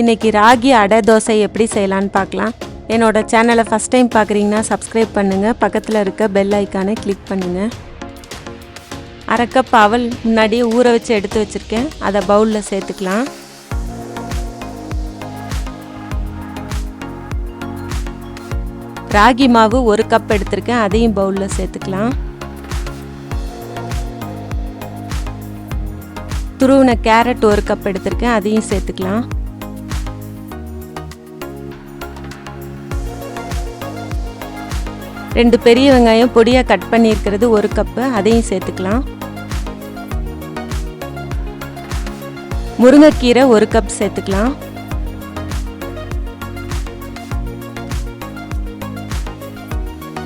இன்னைக்கு ராகி அடை தோசை எப்படி செய்யலான்னு பார்க்கலாம். என்னோட சேனலை ஃபஸ்ட் டைம் பார்க்குறீங்கன்னா சப்ஸ்கிரைப் பண்ணுங்கள் பக்கத்தில் இருக்க பெல் ஐக்கானை கிளிக் பண்ணுங்கள் அரை கப் அவல் முன்னாடியே ஊற வச்சு எடுத்து வச்சுருக்கேன். அதை பவுலில் சேர்த்துக்கலாம். ராகி மாவு ஒரு கப் எடுத்திருக்கேன். அதையும் பவுலில் சேர்த்துக்கலாம். துருவின கேரட் ஒரு கப் எடுத்திருக்கேன். அதையும் சேர்த்துக்கலாம். ரெண்டு பெரிய வெங்காயம் பொடியாக கட் பண்ணியிருக்கிறது ஒரு கப்பு அதையும் சேர்த்துக்கலாம். முருங்கைக்கீரை ஒரு கப் சேர்த்துக்கலாம்.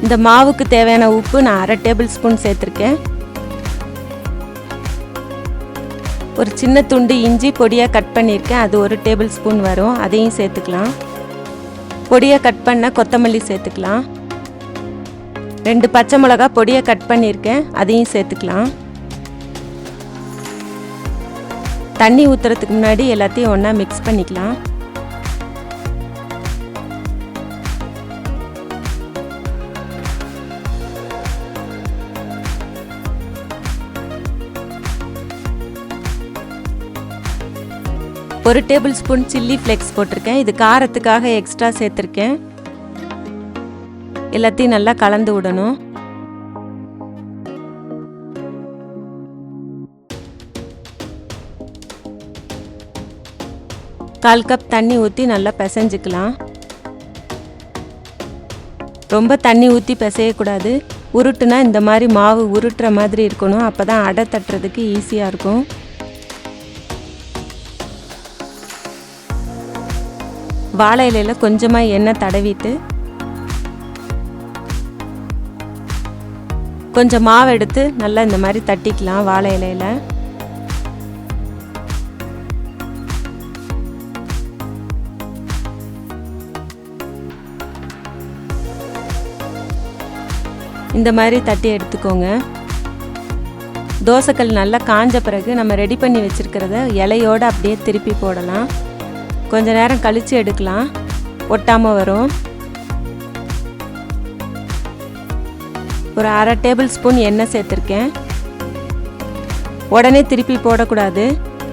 இந்த மாவுக்கு தேவையான உப்பு நான் அரை டேபிள் ஸ்பூன் சேர்த்துருக்கேன். ஒரு சின்ன துண்டு இஞ்சி பொடியாக கட் பண்ணியிருக்கேன். அது ஒரு டேபிள் ஸ்பூன் வரும். அதையும் சேர்த்துக்கலாம். பொடியாக கட் பண்ண கொத்தமல்லி சேர்த்துக்கலாம். ரெண்டு பச்சை மிளகா பொடியை கட் பண்ணியிருக்கேன் அதையும் சேர்த்துக்கலாம். தண்ணி ஊற்றுறதுக்கு முன்னாடி எல்லாத்தையும் ஒன்றா மிக்ஸ் பண்ணிக்கலாம். ஒரு டேபிள் ஸ்பூன் சில்லி ஃப்ளெக்ஸ் போட்டிருக்கேன். இது காரத்துக்காக எக்ஸ்ட்ரா சேர்த்துருக்கேன். எல்லாத்தையும் நல்லா கலந்து விடணும். கால் கப் தண்ணி ஊற்றி நல்லா பிசைஞ்சுக்கலாம். ரொம்ப தண்ணி ஊற்றி பிசையக்கூடாது. உருட்டுனா இந்த மாதிரி மாவு உருட்டுற மாதிரி இருக்கணும். அப்போ தான் அடை தட்டுறதுக்கு ஈஸியாக இருக்கும். வாழை இலையில் கொஞ்சமாக எண்ணெய் தடவிட்டு கொஞ்சம் மாவு எடுத்து நல்லா இந்த மாதிரி தட்டிக்கலாம் வாழை இலையில். இந்த மாதிரி தட்டி எடுத்துக்கோங்க. தோசைக்கல் நல்லா காஞ்ச பிறகு நம்ம ரெடி பண்ணி வச்சுருக்கிறத இலையோடு அப்படியே திருப்பி போடலாம். கொஞ்ச நேரம் கழித்து எடுக்கலாம். ஒட்டாமல் வரும். ஒரு அரை டேபிள் ஸ்பூன் எண்ணெய் சேர்த்துருக்கேன். உடனே திருப்பி போடக்கூடாது.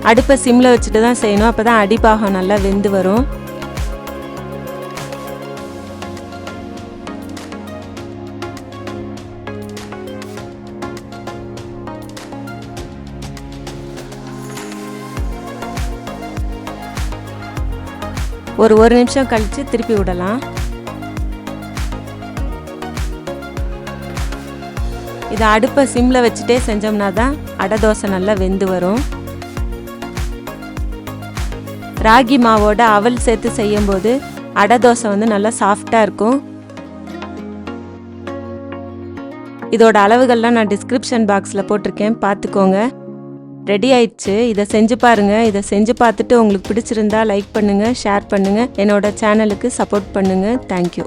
அடுப்பை சிம்மில் வச்சுட்டு தான் செய்யணும். அப்போ தான் அடிப்பாகம் நல்லா வெந்து வரும். ஒரு ஒரு நிமிஷம் கழித்து திருப்பி விடலாம். இதை அடுப்பை சிம்மில் வச்சுட்டே செஞ்சோம்னா தான் அடை தோசை நல்லா வெந்து வரும். ராகி மாவோட அவல் சேர்த்து செய்யும்போது அடை தோசை வந்து நல்லா சாஃப்டாக இருக்கும். இதோட அளவுகள்லாம் நான் டிஸ்கிரிப்ஷன் பாக்ஸில் போட்டிருக்கேன். பார்த்துக்கோங்க. ரெடி ஆயிடுச்சு. இதை செஞ்சு பாருங்கள் இதை செஞ்சு பார்த்துட்டு உங்களுக்கு பிடிச்சிருந்தா லைக் பண்ணுங்கள் ஷேர் பண்ணுங்கள் என்னோட சேனலுக்கு சப்போர்ட் பண்ணுங்கள் தேங்க்யூ